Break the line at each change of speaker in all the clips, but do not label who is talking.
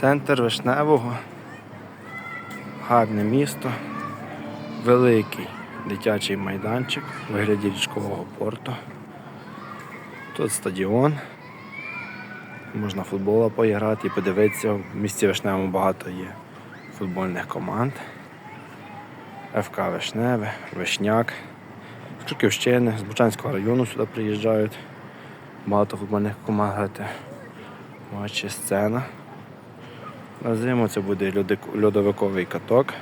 Центр Вишневого. Гарне місто. Великий дитячий майданчик у вигляді річкового порту. Тут стадіон. Можна футбола поіграти і подивитися. В місті Вишневому багато є футбольних команд. ФК Вишневе, Вишняк. З Чуківщини, з Бучанського району сюди приїжджають. Багато футбольних команд грати. Матчі сцена. На зиму це буде льодовиковий каток.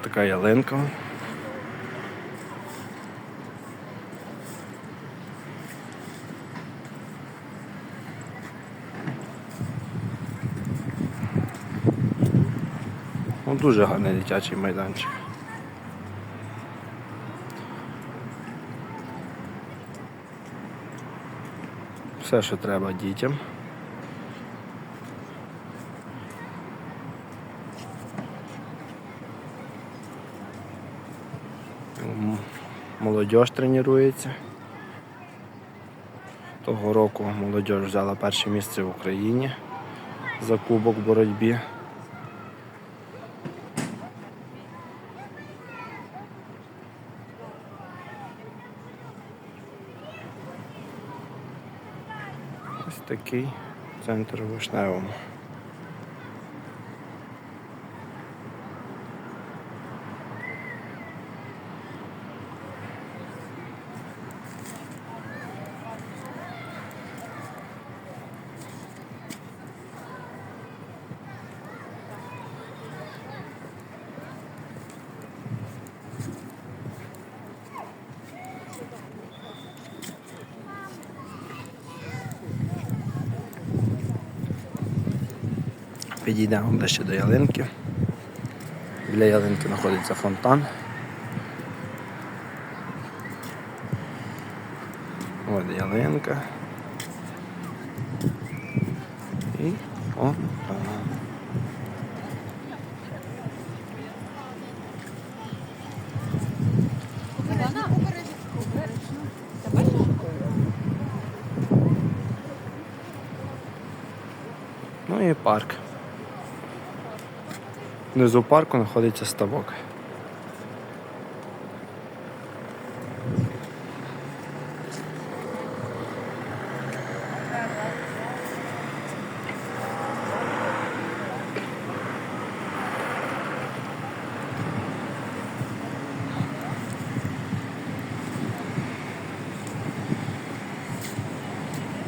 Така ялинка. Ну, дуже гарний дитячий майданчик. Все, що треба дітям. М, Молодіж тренується. Того року молодіж взяла перше місце в Україні за кубок в боротьбі. Ось такий центр Вишневому. Підійдемо ближче до ялинки. Біля ялинки знаходиться фонтан. Ось ялинка. І фонтан. Ну і парк. Внизу парку знаходиться ставок.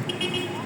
Thank you.